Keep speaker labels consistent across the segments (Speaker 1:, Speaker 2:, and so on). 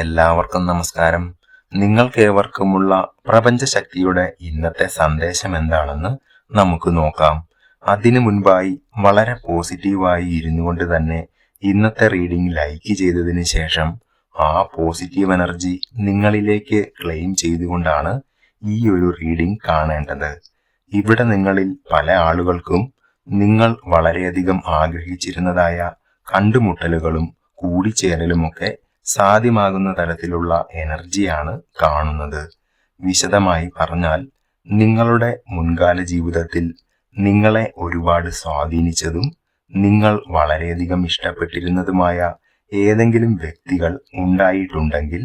Speaker 1: എല്ലാവർക്കും നമസ്കാരം. നിങ്ങൾക്കേവർക്കുമുള്ള പ്രപഞ്ചശക്തിയുടെ ഇന്നത്തെ സന്ദേശം എന്താണെന്ന് നമുക്ക് നോക്കാം. അതിനു മുൻപായി വളരെ പോസിറ്റീവായി ഇരുന്നുകൊണ്ട് തന്നെ ഇന്നത്തെ റീഡിംഗ് ലൈക്ക് ചെയ്തതിന് ശേഷം ആ പോസിറ്റീവ് എനർജി നിങ്ങളിലേക്ക് ക്ലെയിം ചെയ്തുകൊണ്ടാണ് ഈ ഒരു റീഡിംഗ് കാണേണ്ടത്. ഇവിടെ നിങ്ങളിൽ പല ആളുകൾക്കും നിങ്ങൾ വളരെയധികം ആഗ്രഹിച്ചിരുന്നതായ കണ്ടുമുട്ടലുകളും കൂടിച്ചേരലുമൊക്കെ സാധ്യമാകുന്ന തരത്തിലുള്ള എനർജിയാണ് കാണുന്നത്. വിശദമായി പറഞ്ഞാൽ നിങ്ങളുടെ മുൻകാല ജീവിതത്തിൽ നിങ്ങളെ ഒരുപാട് സ്വാധീനിച്ചതും നിങ്ങൾ വളരെയധികം ഇഷ്ടപ്പെട്ടിരുന്നതുമായ ഏതെങ്കിലും വ്യക്തികൾ ഉണ്ടായിട്ടുണ്ടെങ്കിൽ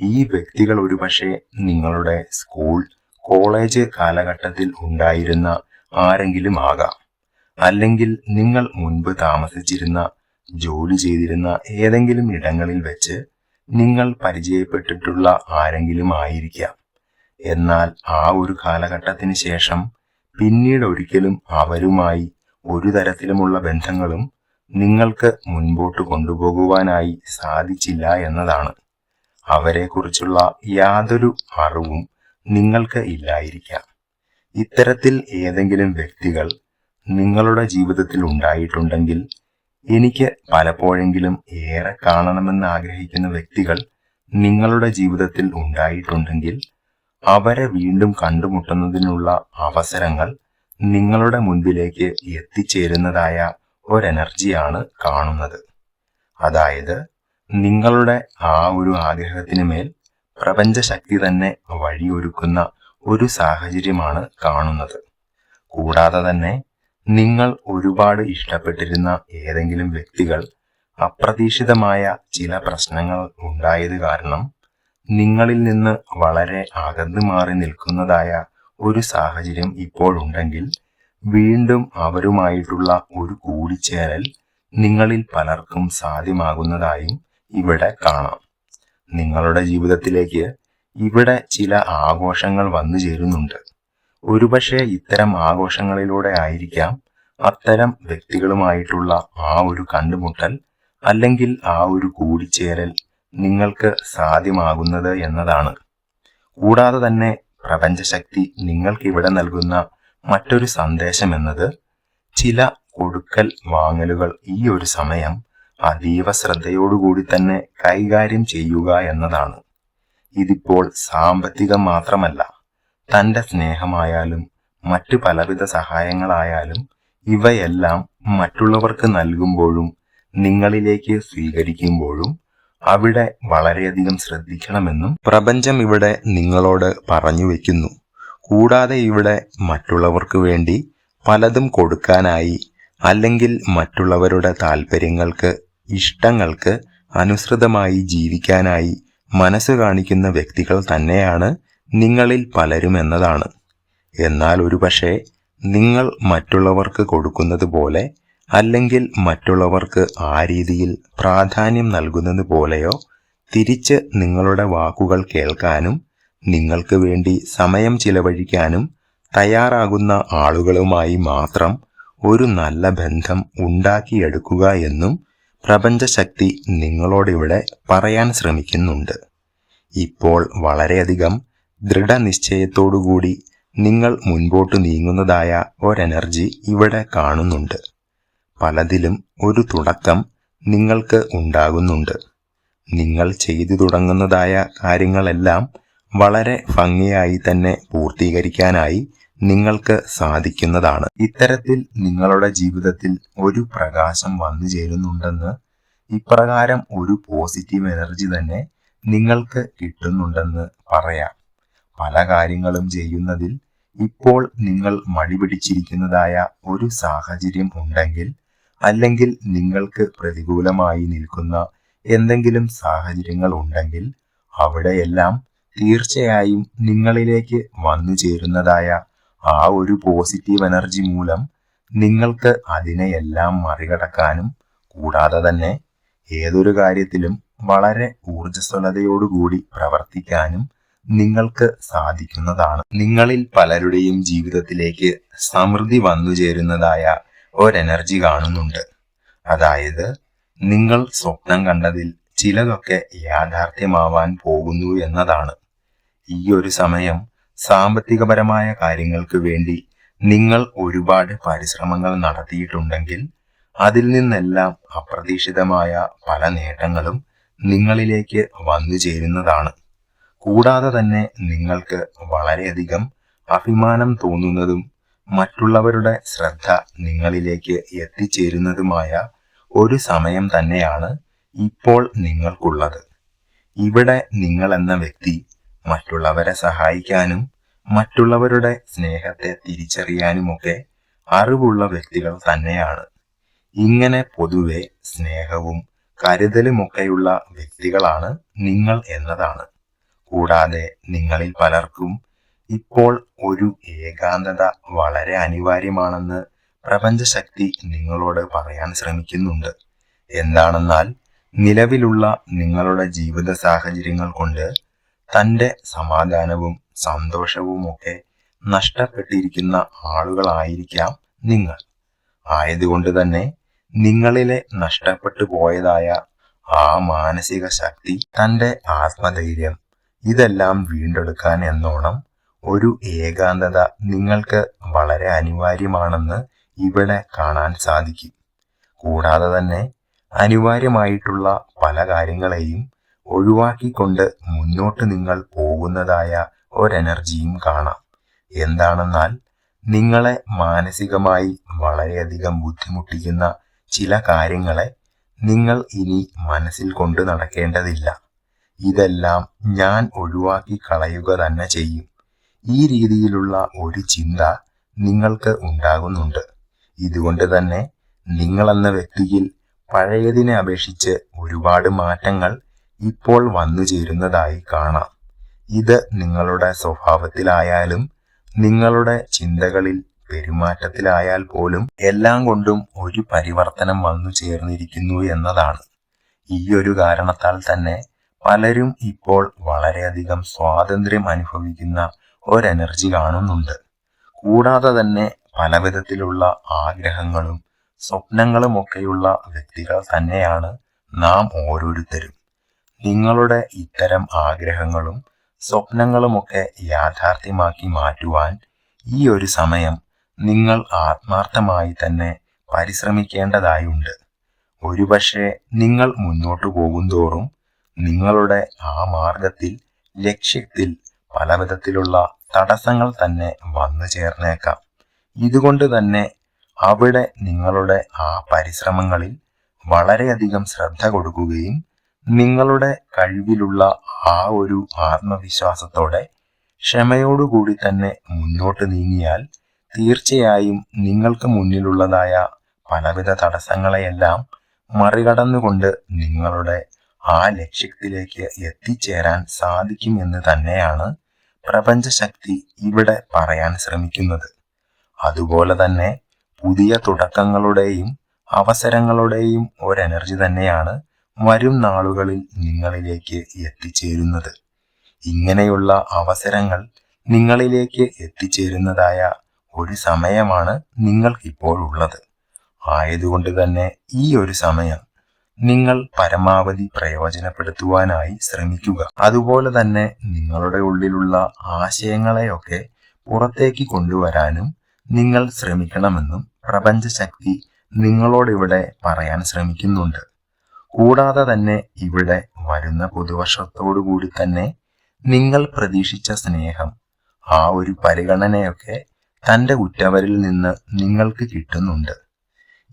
Speaker 1: ഈ വ്യക്തികൾ ഒരുപക്ഷെ നിങ്ങളുടെ സ്കൂൾ കോളേജ് കാലഘട്ടത്തിൽ ഉണ്ടായിരുന്ന ആരെങ്കിലും ആകാം. അല്ലെങ്കിൽ നിങ്ങൾ മുൻപ് താമസിച്ചിരുന്ന ജോലി ചെയ്തിരുന്ന ഏതെങ്കിലും ഇടങ്ങളിൽ വെച്ച് നിങ്ങൾ പരിചയപ്പെട്ടിട്ടുള്ള ആരെങ്കിലും ആയിരിക്കാം. എന്നാൽ ആ ഒരു കാലഘട്ടത്തിന് ശേഷം പിന്നീട് ഒരിക്കലും അവരുമായി ഒരു തരത്തിലുമുള്ള ബന്ധങ്ങളും നിങ്ങൾക്ക് മുൻപോട്ട് കൊണ്ടുപോകുവാനായി സാധിച്ചില്ല എന്നതാണ്. അവരെക്കുറിച്ചുള്ള യാതൊരു അറിവും നിങ്ങൾക്ക് ഇല്ലായിരിക്കാം. ഇത്തരത്തിൽ ഏതെങ്കിലും വ്യക്തികൾ നിങ്ങളുടെ ജീവിതത്തിൽ ഉണ്ടായിട്ടുണ്ടെങ്കിൽ എനിക്ക് പലപ്പോഴെങ്കിലും ഏറെ കാണണമെന്ന് ആഗ്രഹിക്കുന്ന വ്യക്തികൾ നിങ്ങളുടെ ജീവിതത്തിൽ ഉണ്ടായിട്ടുണ്ടെങ്കിൽ അവരെ വീണ്ടും കണ്ടുമുട്ടുന്നതിനുള്ള അവസരങ്ങൾ നിങ്ങളുടെ മുൻപിലേക്ക് എത്തിച്ചേരുന്നതായ ഒരെനർജിയാണ് കാണുന്നത്. അതായത് നിങ്ങളുടെ ആ ഒരു ആഗ്രഹത്തിന് മേൽ പ്രപഞ്ചശക്തി തന്നെ വഴിയൊരുക്കുന്ന ഒരു സാഹചര്യമാണ് കാണുന്നത്. കൂടാതെ തന്നെ നിങ്ങൾ ഒരുപാട് ഇഷ്ടപ്പെട്ടിരുന്ന ഏതെങ്കിലും വ്യക്തികൾ അപ്രതീക്ഷിതമായ ചില പ്രശ്നങ്ങൾ ഉണ്ടായത് കാരണം നിങ്ങളിൽ നിന്ന് വളരെ അകന്നു മാറി നിൽക്കുന്നതായ ഒരു സാഹചര്യം ഇപ്പോഴുണ്ടെങ്കിൽ വീണ്ടും അവരുമായിട്ടുള്ള ഒരു കൂടിച്ചേരൽ നിങ്ങളിൽ പലർക്കും സാധ്യമാകുന്നതായും ഇവിടെ കാണാം. നിങ്ങളുടെ ജീവിതത്തിലേക്ക് ഇവിടെ ചില ആഘോഷങ്ങൾ വന്നു ചേരുന്നുണ്ട് ഒരുപക്ഷെ ഇത്തരം ആഘോഷങ്ങളിലൂടെ ആയിരിക്കാം അത്തരം വ്യക്തികളുമായിട്ടുള്ള ആ ഒരു കണ്ടുമുട്ടൽ അല്ലെങ്കിൽ ആ ഒരു കൂടിച്ചേരൽ നിങ്ങൾക്ക് സാധ്യമാകുന്നത് എന്നതാണ്. കൂടാതെ തന്നെ പ്രപഞ്ചശക്തി നിങ്ങൾക്ക് ഇവിടെ നൽകുന്ന മറ്റൊരു സന്ദേശം എന്നത് ചില കൊടുക്കൽ വാങ്ങലുകൾ ഈ ഒരു സമയം അതീവ ശ്രദ്ധയോടുകൂടി തന്നെ കൈകാര്യം ചെയ്യുക എന്നതാണ്. ഇതിപ്പോൾ സാമ്പത്തികം മാത്രമല്ല തന്റെ സ്നേഹമായാലും മറ്റു പലവിധ സഹായങ്ങളായാലും ഇവയെല്ലാം മറ്റുള്ളവർക്ക് നൽകുമ്പോഴും നിങ്ങളിലേക്ക് സ്വീകരിക്കുമ്പോഴും അവിടെ വളരെയധികം ശ്രദ്ധിക്കണമെന്നും പ്രപഞ്ചം ഇവിടെ നിങ്ങളോട് പറഞ്ഞു വയ്ക്കുന്നു കൂടാതെ ഇവിടെ മറ്റുള്ളവർക്ക് വേണ്ടി പലതും കൊടുക്കാനായി അല്ലെങ്കിൽ മറ്റുള്ളവരുടെ താല്പര്യങ്ങൾക്ക് ഇഷ്ടങ്ങൾക്ക് അനുസൃതമായി ജീവിക്കാനായി മനസ്സ് കാണിക്കുന്ന വ്യക്തികൾ തന്നെയാണ് നിങ്ങളിൽ പലരും എന്നതാണ്. എന്നാൽ ഒരുപക്ഷെ നിങ്ങൾ മറ്റുള്ളവർക്ക് കൊടുക്കുന്നത് പോലെ അല്ലെങ്കിൽ മറ്റുള്ളവർക്ക് ആ രീതിയിൽ പ്രാധാന്യം നൽകുന്നത് പോലെയോ തിരിച്ച് നിങ്ങളുടെ വാക്കുകൾ കേൾക്കാനും നിങ്ങൾക്ക് വേണ്ടി സമയം ചിലവഴിക്കാനും തയ്യാറാകുന്ന ആളുകളുമായി മാത്രം ഒരു നല്ല ബന്ധം ഉണ്ടാക്കിയെടുക്കുക എന്നും പ്രപഞ്ചശക്തി നിങ്ങളോടിവിടെ പറയാൻ ശ്രമിക്കുന്നുണ്ട്. ഇപ്പോൾ വളരെയധികം ദൃഢനിശ്ചയത്തോടുകൂടി നിങ്ങൾ മുൻപോട്ട് നീങ്ങുന്നതായ ഒരെനർജി ഇവിടെ കാണുന്നുണ്ട്. പലതിലും ഒരു തുടക്കം നിങ്ങൾക്ക് ഉണ്ടാകുന്നുണ്ട്. നിങ്ങൾ ചെയ്തു തുടങ്ങുന്നതായ കാര്യങ്ങളെല്ലാം വളരെ ഭംഗിയായി തന്നെ പൂർത്തീകരിക്കാനായി നിങ്ങൾക്ക് സാധിക്കുന്നതാണ്. ഇത്തരത്തിൽ നിങ്ങളുടെ ജീവിതത്തിൽ ഒരു പ്രകാശം വന്നു ചേരുന്നുണ്ടെന്ന് ഇപ്രകാരം ഒരു പോസിറ്റീവ് എനർജി തന്നെ നിങ്ങൾക്ക് കിട്ടുന്നുണ്ടെന്ന് പറയാം. പല കാര്യങ്ങളും ചെയ്യുന്നതിൽ ഇപ്പോൾ നിങ്ങൾ മടിപിടിച്ചിരിക്കുന്നതായ ഒരു സാഹചര്യം ഉണ്ടെങ്കിൽ അല്ലെങ്കിൽ നിങ്ങൾക്ക് പ്രതികൂലമായി നിൽക്കുന്ന എന്തെങ്കിലും സാഹചര്യങ്ങൾ ഉണ്ടെങ്കിൽ അവിടെയെല്ലാം തീർച്ചയായും നിങ്ങളിലേക്ക് വന്നു ചേരുന്നതായ ആ ഒരു പോസിറ്റീവ് എനർജി മൂലം നിങ്ങൾക്ക് അതിനെയെല്ലാം മറികടക്കാനും കൂടാതെ തന്നെ ഏതൊരു കാര്യത്തിലും വളരെ ഊർജസ്വലതയോടുകൂടി പ്രവർത്തിക്കാനും നിങ്ങൾക്ക് സാധിക്കുന്നതാണ്. നിങ്ങളിൽ പലരുടെയും ജീവിതത്തിലേക്ക് സമൃദ്ധി വന്നു ചേരുന്നതായ ഒരെനർജി കാണുന്നുണ്ട്. അതായത് നിങ്ങൾ സ്വപ്നം കണ്ടതിൽ ചിലതൊക്കെ യാഥാർത്ഥ്യമാവാൻ പോകുന്നു എന്നതാണ്. ഈ ഒരു സമയം സാമ്പത്തികപരമായ കാര്യങ്ങൾക്ക് വേണ്ടി നിങ്ങൾ ഒരുപാട് പരിശ്രമങ്ങൾ നടത്തിയിട്ടുണ്ടെങ്കിൽ അതിൽ നിന്നെല്ലാം അപ്രതീക്ഷിതമായ പല നേട്ടങ്ങളും നിങ്ങളിലേക്ക് വന്നു ചേരുന്നതാണ്. കൂടാതെ തന്നെ നിങ്ങൾക്ക് വളരെയധികം അഭിമാനം തോന്നുന്നതും മറ്റുള്ളവരുടെ ശ്രദ്ധ നിങ്ങളിലേക്ക് എത്തിച്ചേരുന്നതുമായ ഒരു സമയം തന്നെയാണ് ഇപ്പോൾ നിങ്ങൾക്കുള്ളത്. ഇവിടെ നിങ്ങൾ എന്ന വ്യക്തി മറ്റുള്ളവരെ സഹായിക്കാനും മറ്റുള്ളവരുടെ സ്നേഹത്തെ തിരിച്ചറിയാനുമൊക്കെ അറിവുള്ള വ്യക്തികൾ തന്നെയാണ്. ഇങ്ങനെ പൊതുവെ സ്നേഹവും കരുതലുമൊക്കെയുള്ള വ്യക്തികളാണ് നിങ്ങൾ എന്നതാണ്. കൂടാതെ നിങ്ങളിൽ പലർക്കും ഇപ്പോൾ ഒരു ഏകാന്തത വളരെ അനിവാര്യമാണെന്ന് പ്രപഞ്ചശക്തി നിങ്ങളോട് പറയാൻ ശ്രമിക്കുന്നുണ്ട്. എന്താണെന്നാൽ നിലവിലുള്ള നിങ്ങളുടെ ജീവിത സാഹചര്യങ്ങൾ കൊണ്ട് തന്റെ സമാധാനവും സന്തോഷവുമൊക്കെ നഷ്ടപ്പെട്ടിരിക്കുന്ന ആളുകളായിരിക്കാം നിങ്ങൾ. ആയതുകൊണ്ട് തന്നെ നിങ്ങളിലെ നഷ്ടപ്പെട്ടു പോയതായ ആ മാനസിക ശക്തി തന്റെ ആത്മധൈര്യം ഇതെല്ലാം വീണ്ടെടുക്കാൻ എന്നോണം ഒരു ഏകാന്തത നിങ്ങൾക്ക് വളരെ അനിവാര്യമാണെന്ന് ഇവിടെ കാണാൻ സാധിക്കും. കൂടാതെ തന്നെ അനിവാര്യമായിട്ടുള്ള പല കാര്യങ്ങളെയും ഒഴിവാക്കിക്കൊണ്ട് മുന്നോട്ട് നിങ്ങൾ പോകുന്നതായ ഒരെനർജിയും കാണാം. എന്താണെന്നാൽ നിങ്ങളെ മാനസികമായി വളരെയധികം ബുദ്ധിമുട്ടിക്കുന്ന ചില കാര്യങ്ങളെ നിങ്ങൾ ഇനി മനസ്സിൽ കൊണ്ടു നടക്കേണ്ടതില്ല. ഇതെല്ലാം ഞാൻ ഒഴിവാക്കി കളയുക തന്നെ ചെയ്യും. ഈ രീതിയിലുള്ള ഒരു ചിന്ത നിങ്ങൾക്ക് ഉണ്ടാകുന്നുണ്ട്. ഇതുകൊണ്ട് തന്നെ നിങ്ങളെന്ന വ്യക്തിയിൽ പഴയതിനെ അപേക്ഷിച്ച് ഒരുപാട് മാറ്റങ്ങൾ ഇപ്പോൾ വന്നു ചേരുന്നതായി കാണാം. ഇത് നിങ്ങളുടെ സ്വഭാവത്തിലായാലും നിങ്ങളുടെ ചിന്തകളിൽ പെരുമാറ്റത്തിലായാൽ പോലും എല്ലാം കൊണ്ടും ഒരു പരിവർത്തനം വന്നു ചേർന്നിരിക്കുന്നു എന്നതാണ്. ഈ ഒരു കാരണത്താൽ തന്നെ പലരും ഇപ്പോൾ വളരെയധികം സ്വാതന്ത്ര്യം അനുഭവിക്കുന്ന ഒരെനർജി കാണുന്നുണ്ട്. കൂടാതെ തന്നെ പലവിധത്തിലുള്ള ആഗ്രഹങ്ങളും സ്വപ്നങ്ങളുമൊക്കെയുള്ള വ്യക്തികൾ തന്നെയാണ് നാം ഓരോരുത്തരും. നിങ്ങളുടെ ഇത്തരം ആഗ്രഹങ്ങളും സ്വപ്നങ്ങളുമൊക്കെ യാഥാർത്ഥ്യമാക്കി മാറ്റുവാൻ ഈ ഒരു സമയം നിങ്ങൾ ആത്മാർത്ഥമായി തന്നെ പരിശ്രമിക്കേണ്ടതായുണ്ട്. ഒരുപക്ഷെ നിങ്ങൾ മുന്നോട്ടു പോകുന്തോറും നിങ്ങളുടെ ആ മാർഗത്തിൽ ലക്ഷ്യത്തിൽ പലവിധത്തിലുള്ള തടസ്സങ്ങൾ തന്നെ വന്നു ചേർന്നേക്കാം. ഇതുകൊണ്ട് തന്നെ അവിടെ നിങ്ങളുടെ ആ പരിശ്രമങ്ങളിൽ വളരെയധികം ശ്രദ്ധ കൊടുക്കുകയും നിങ്ങളുടെ കഴിവിലുള്ള ആ ഒരു ആത്മവിശ്വാസത്തോടെ ക്ഷമയോടുകൂടി തന്നെ മുന്നോട്ട് നീങ്ങിയാൽ തീർച്ചയായും നിങ്ങൾക്ക് മുന്നിലുള്ളതായ പലവിധ തടസ്സങ്ങളെയെല്ലാം മറികടന്നുകൊണ്ട് നിങ്ങളുടെ ആ ലക്ഷ്യത്തിലേക്ക് എത്തിച്ചേരാൻ സാധിക്കുമെന്ന് തന്നെയാണ് പ്രപഞ്ചശക്തി ഇവിടെ പറയാൻ ശ്രമിക്കുന്നത്. അതുപോലെ തന്നെ പുതിയ തുടക്കങ്ങളുടെയും അവസരങ്ങളുടെയും എനർജി തന്നെയാണ് വരും നാളുകളിൽ നിങ്ങളിലേക്ക് എത്തിച്ചേരുന്നത്. ഇങ്ങനെയുള്ള അവസരങ്ങൾ നിങ്ങളിലേക്ക് എത്തിച്ചേരുന്നതായ ഒരു സമയമാണ് നിങ്ങൾക്കിപ്പോൾ ഉള്ളത്. ആയതുകൊണ്ട് തന്നെ ഈ ഒരു സമയം നിങ്ങൾ പരമാവധി പ്രയോജനപ്പെടുത്തുവാനായി ശ്രമിക്കുക. അതുപോലെ തന്നെ നിങ്ങളുടെ ഉള്ളിലുള്ള ആശയങ്ങളെയൊക്കെ പുറത്തേക്ക് കൊണ്ടുവരാനും നിങ്ങൾ ശ്രമിക്കണമെന്നും പ്രപഞ്ചശക്തി നിങ്ങളോടിവിടെ പറയാൻ ശ്രമിക്കുന്നുണ്ട്. കൂടാതെ തന്നെ ഇവിടെ വരുന്ന പുതുവർഷത്തോടു കൂടി തന്നെ നിങ്ങൾ പ്രതീക്ഷിച്ച സ്നേഹം ആ ഒരു പരിഗണനയൊക്കെ തന്റെ ഉറ്റവരിൽ നിന്ന് നിങ്ങൾക്ക് കിട്ടുന്നുണ്ട്.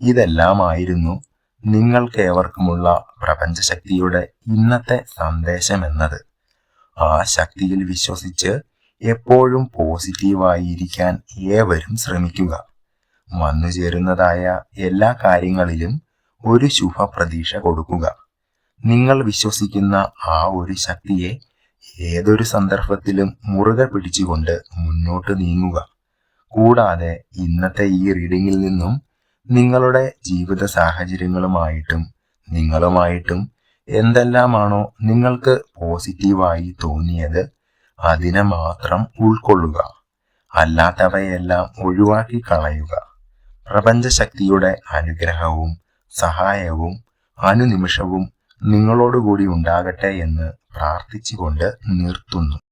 Speaker 1: ഇതെല്ലാമായിരുന്നു നിങ്ങൾക്കേവർക്കുമുള്ള പ്രപഞ്ചശക്തിയുടെ ഇന്നത്തെ സന്ദേശം എന്നത് ആ ശക്തിയിൽ വിശ്വസിച്ച് എപ്പോഴും പോസിറ്റീവായിരിക്കാൻ ഏവരും ശ്രമിക്കുക. വന്നുചേരുന്നതായ എല്ലാ കാര്യങ്ങളിലും ഒരു ശുഭ പ്രതീക്ഷ കൊടുക്കുക. നിങ്ങൾ വിശ്വസിക്കുന്ന ആ ഒരു ശക്തിയെ ഏതൊരു സന്ദർഭത്തിലും മുറുകെ പിടിച്ചുകൊണ്ട് മുന്നോട്ട് നീങ്ങുക. കൂടാതെ ഇന്നത്തെ ഈ റീഡിങ്ങിൽ നിന്നും നിങ്ങളുടെ ജീവിത സാഹചര്യങ്ങളുമായിട്ടും നിങ്ങളുമായിട്ടും എന്തെല്ലാമാണോ നിങ്ങൾക്ക് പോസിറ്റീവായി തോന്നിയത് അതിനെ മാത്രം ഉൾക്കൊള്ളുക. അല്ലാത്തവയെല്ലാം ഒഴിവാക്കി കളയുക. പ്രപഞ്ചശക്തിയുടെ അനുഗ്രഹവും സഹായവും അനുനിമിഷവും നിങ്ങളോടുകൂടി ഉണ്ടാകട്ടെ എന്ന് പ്രാർത്ഥിച്ചുകൊണ്ട് നിർത്തുന്നു.